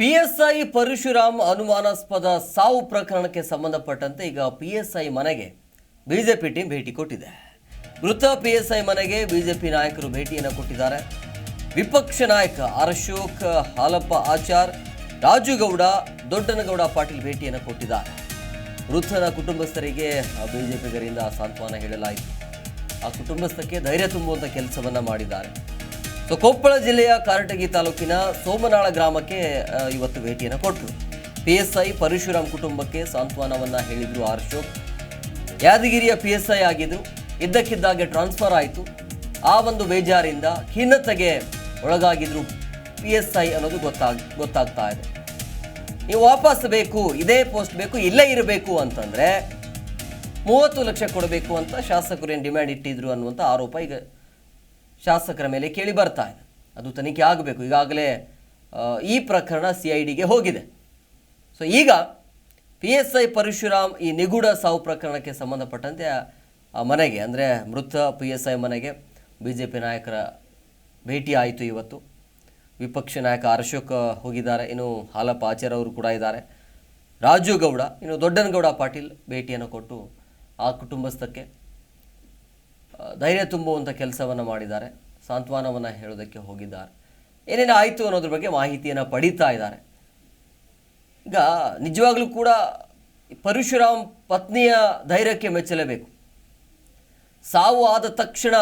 PSI Parashuram ಅನುಮಾನಾಸ್ಪದ ಸಾವು ಪ್ರಕರಣಕ್ಕೆ ಸಂಬಂಧಪಟ್ಟಂತೆ ಈಗ ಪಿಎಸ್ಐ ಮನೆಗೆ ಬಿಜೆಪಿ ಟೀಮ್ ಭೇಟಿ ಕೊಟ್ಟಿದೆ. ಮೃತ ಪಿಎಸ್ಐ ಮನೆಗೆ ಬಿಜೆಪಿ ನಾಯಕರು ಭೇಟಿಯನ್ನು ಕೊಟ್ಟಿದ್ದಾರೆ. ವಿಪಕ್ಷ ನಾಯಕ ಅಶೋಕ್ ಹಾಲಪ್ಪ ಆಚಾರ್, ರಾಜುಗೌಡ, ದೊಡ್ಡನಗೌಡ ಪಾಟೀಲ್ ಭೇಟಿಯನ್ನು ಕೊಟ್ಟಿದ್ದಾರೆ. ಮೃತನ ಕುಟುಂಬಸ್ಥರಿಗೆ ಬಿಜೆಪಿಗರಿಂದ ಸಾಂತ್ವನ ಹೇಳಲಾಯಿತು. ಆ ಕುಟುಂಬಸ್ಥಕ್ಕೆ ಧೈರ್ಯ ತುಂಬುವಂಥ ಕೆಲಸವನ್ನು ಮಾಡಿದ್ದಾರೆ. ಸೊ ಕೊಪ್ಪಳ ಜಿಲ್ಲೆಯ ಕಾರಟಗಿ ತಾಲೂಕಿನ ಸೋಮನಾಳ ಗ್ರಾಮಕ್ಕೆ ಇವತ್ತು ಭೇಟಿಯನ್ನು ಕೊಟ್ಟರು ಪಿ ಎಸ್ ಐ ಪರಶುರಾಮ್ ಕುಟುಂಬಕ್ಕೆ ಸಾಂತ್ವನವನ್ನು ಹೇಳಿದ್ರು ಆರ್ ಅಶೋಕ್ ಯಾದಗಿರಿಯ ಪಿ ಎಸ್ ಐ ಆಗಿದ್ರು, ಇದ್ದಕ್ಕಿದ್ದಾಗೆ ಟ್ರಾನ್ಸ್ಫರ್ ಆಯಿತು. ಆ ಒಂದು ಬೇಜಾರಿಂದ ಖಿನ್ನತೆಗೆ ಒಳಗಾಗಿದ್ರು ಪಿ ಎಸ್ ಐ ಅನ್ನೋದು ಗೊತ್ತಾಗ್, ಗೊತ್ತಾಗ್ತಾ ಇದೆ. ನೀವು ವಾಪಸ್ ಬೇಕು, ಇದೇ ಪೋಸ್ಟ್ ಬೇಕು, ಇಲ್ಲೇ ಇರಬೇಕು ಅಂತಂದರೆ ಮೂವತ್ತು ಲಕ್ಷ ಕೊಡಬೇಕು ಅಂತ ಶಾಸಕರು ಏನು ಡಿಮ್ಯಾಂಡ್ ಇಟ್ಟಿದ್ರು ಅನ್ನುವಂಥ ಆರೋಪ ಈಗ ಶಾಸಕರ ಮೇಲೆ ಕೇಳಿ ಬರ್ತಾ ಇದೆ. ಅದು ತನಿಖೆ ಆಗಬೇಕು. ಈಗಾಗಲೇ ಈ ಪ್ರಕರಣ ಸಿ ಐ ಡಿಗೆ ಹೋಗಿದೆ. ಸೊ ಈಗ ಪಿ ಎಸ್ ಐ ಪರಶುರಾಮ್ ಈ ನಿಗೂಢ ಸಾವು ಪ್ರಕರಣಕ್ಕೆ ಸಂಬಂಧಪಟ್ಟಂತೆ, ಆ- ಮನೆಗೆ, ಅಂದರೆ ಮೃತ ಪಿ ಎಸ್ ಐ ಮನೆಗೆ ಬಿ ಜೆ ಪಿ ನಾಯಕರ ಭೇಟಿ ಆಯಿತು ಇವತ್ತು. ವಿಪಕ್ಷ ನಾಯಕ ಅರಶೋಕ್ ಹೋಗಿದ್ದಾರೆ. ಇನ್ನು ಹಾಲಪ್ಪ ಆಚಾರ್ಯ ಅವರು ಕೂಡ ಇದ್ದಾರೆ. ರಾಜು ಗೌಡ, ಇನ್ನು ದೊಡ್ಡನಗೌಡ ಪಾಟೀಲ್ ಭೇಟಿಯನ್ನು ಕೊಟ್ಟು ಆ ಕುಟುಂಬಸ್ಥಕ್ಕೆ ಧೈರ್ಯ ತುಂಬುವಂಥ ಕೆಲಸವನ್ನು ಮಾಡಿದ್ದಾರೆ. ಸಾಂತ್ವನವನ್ನು ಹೇಳೋದಕ್ಕೆ ಹೋಗಿದ್ದಾರೆ. ಏನೇನು ಆಯಿತು ಅನ್ನೋದ್ರ ಬಗ್ಗೆ ಮಾಹಿತಿಯನ್ನು ಪಡೀತಾ ಇದ್ದಾರೆ. ಈಗ ನಿಜವಾಗ್ಲೂ ಕೂಡ ಪರಶುರಾಮ್ ಪತ್ನಿಯ ಧೈರ್ಯಕ್ಕೆ ಮೆಚ್ಚಲೇಬೇಕು. ಸಾವು ಆದ ತಕ್ಷಣ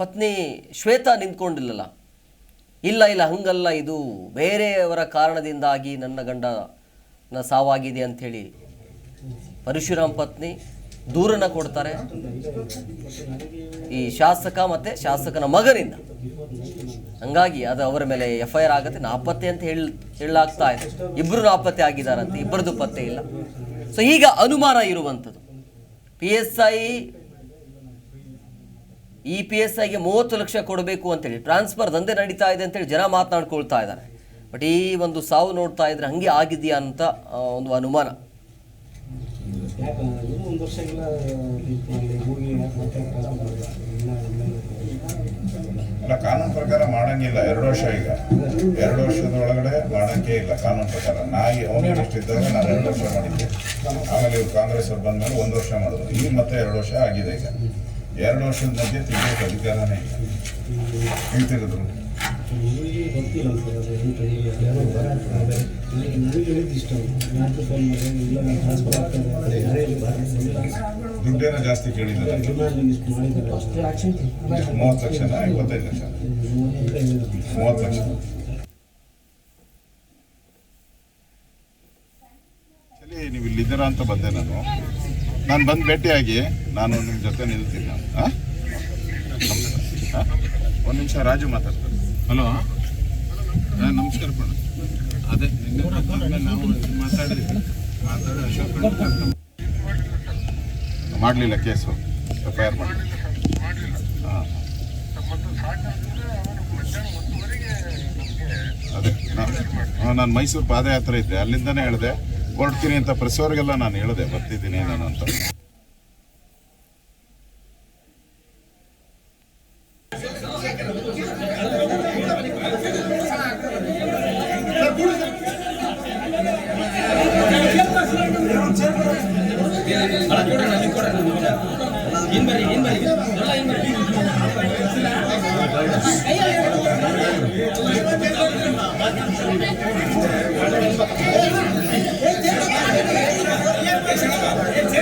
ಪತ್ನಿ ಶ್ವೇತಾ ನಿಂತ್ಕೊಂಡಿಲ್ಲಲ್ಲ. ಇಲ್ಲ ಇಲ್ಲ, ಹಂಗಲ್ಲ, ಇದು ಬೇರೆಯವರ ಕಾರಣದಿಂದಾಗಿ ನನ್ನ ಗಂಡನ ಸಾವಾಗಿದೆ ಅಂಥೇಳಿ ಪರಶುರಾಮ್ ಪತ್ನಿ ದೂರನ್ನ ಕೊಡ್ತಾರೆ. ಈ ಶಾಸಕ ಮತ್ತೆ ಶಾಸಕನ ಮಗನಿಂದ. ಹಂಗಾಗಿ ಅದು ಅವರ ಮೇಲೆ ಎಫ್ ಐ ಆರ್ ಆಗುತ್ತೆ. ನಾಪತ್ತೆ ಅಂತ ಹೇಳಿ, ಹೇಳಲಾಗ್ತಾ ಇದೆ. ಇಬ್ಬರು ನಾಪತ್ತೆ ಆಗಿದ್ದಾರಂತೆ. ಇಬ್ಬರದು ಪತ್ತೆ ಇಲ್ಲ. ಸೊ ಈಗ ಅನುಮಾನ ಇರುವಂಥದ್ದು. ಪಿ ಎಸ್ ಐ ಈ ಪಿ ಎಸ್ ಐಗೆ ಮೂವತ್ತು ಲಕ್ಷ ಕೊಡಬೇಕು ಅಂತೇಳಿ ಟ್ರಾನ್ಸ್ಫರ್ ದಂಧೆ ನಡೀತಾ ಇದೆ ಅಂತೇಳಿ ಜನ ಮಾತನಾಡ್ಕೊಳ್ತಾ ಇದ್ದಾರೆ. ಬಟ್ ಈ ಒಂದು ಸಾವು ನೋಡ್ತಾ ಇದ್ರೆ ಹಂಗೆ ಆಗಿದೆಯಾ ಅಂತ ಒಂದು ಅನುಮಾನ. ಎಲ್ಲ ಇಲ್ಲ, ಕಾನೂನು ಪ್ರಕಾರ ಮಾಡಂಗಿಲ್ಲ. ಎರಡು ವರ್ಷ ಈಗ. ಎರಡು ವರ್ಷದ ಒಳಗಡೆ ಮಾಡಕ್ಕೆ ಇಲ್ಲ ಕಾನೂನು ಪ್ರಕಾರ. ನಾಯಿ ಹೋಮ್ ಮಿನಿಸ್ಟರ್ ಇದ್ದಾಗ ನಾನು ಎರಡು ವರ್ಷ ಮಾಡಿದ್ದೆ. ಆಮೇಲೆ ಇವ್ರು ಕಾಂಗ್ರೆಸ್ ಅವ್ರು ಬಂದ್ಮೇಲೆ ಒಂದು ವರ್ಷ ಮಾಡಿದ್ರು ಈಗ ಮತ್ತೆ ಎರಡು ವರ್ಷ ಆಗಿದೆ ಈಗ. ಎರಡು ವರ್ಷದ ಮಧ್ಯೆ ತಿಳಿಯೋಕೆ ಅಧಿಕಾರನೇ ಇಲ್ಲ. ಹೇಳ್ತಿರೋದ್ರು ನನಗೆ ಗೊತ್ತಿಲ್ಲ ಸರ್ ಎಂಟು ಯಾರೋ ನನಗೆ ನನಗೆ ಹೇಳಿದ್ದು ಇಷ್ಟ ಯಾಕೆ ಫೋನ್ ಮಾಡಿ ಇಲ್ಲ ನಾನು ಟ್ರಾನ್ಸ್ಫರ್ ಬರಲಿಲ್ಲ ಜಾಸ್ತಿ ಕೇಳಿದ್ದಾರೆ. ಡಿಮ್ಯಾಂಡ್ ಮಾಡಿದ್ದಾರೆ ಮೂವತ್ತು ಲಕ್ಷನ ಲಕ್ಷ. ಮೂವತ್ತು ಲಕ್ಷ. ನೀವು ಇಲ್ಲಿದ್ದೀರಾ ಅಂತ ಬಂದೆ ನಾನು. ನಾನು ಬಂದು ಭೇಟಿಯಾಗಿ ನಾನು ನಿಮ್ಮ ಜೊತೆ ನಿಲ್ತೀನಿ. ನಾನು ಒಂದು ನಿಮಿಷ ರಾಜು ಮಾತಾಡ್ತಾರೆ ಹಲೋ? ಹಾಂ, ನಮಸ್ಕಾರ ಪಣ ಅದೇ, ನಿನ್ನೆ ನಾವು ಮಾತಾಡಿದ್ವಿ. ಮಾತಾಡಿ ಅಶೋಕ್ ಮಾಡಲಿಲ್ಲ ಕೇಸು. ಎಫ್ ಐ ಆರ್ ಮಾಡಿ ಹಾಂ. ಅದೇ, ನಾನು ಮೈಸೂರು ಪಾದಯಾತ್ರೆ ಇದ್ದೆ. ಅಲ್ಲಿಂದನೇ ಹೇಳಿದೆ, ಹೊರಡ್ತೀನಿ ಅಂತ ಪ್ರೆಸ್ವರ್ಗೆಲ್ಲ ನಾನು ಹೇಳಿದೆ, ಬರ್ತಿದ್ದೀನಿ ನಾನು ಅಂತ.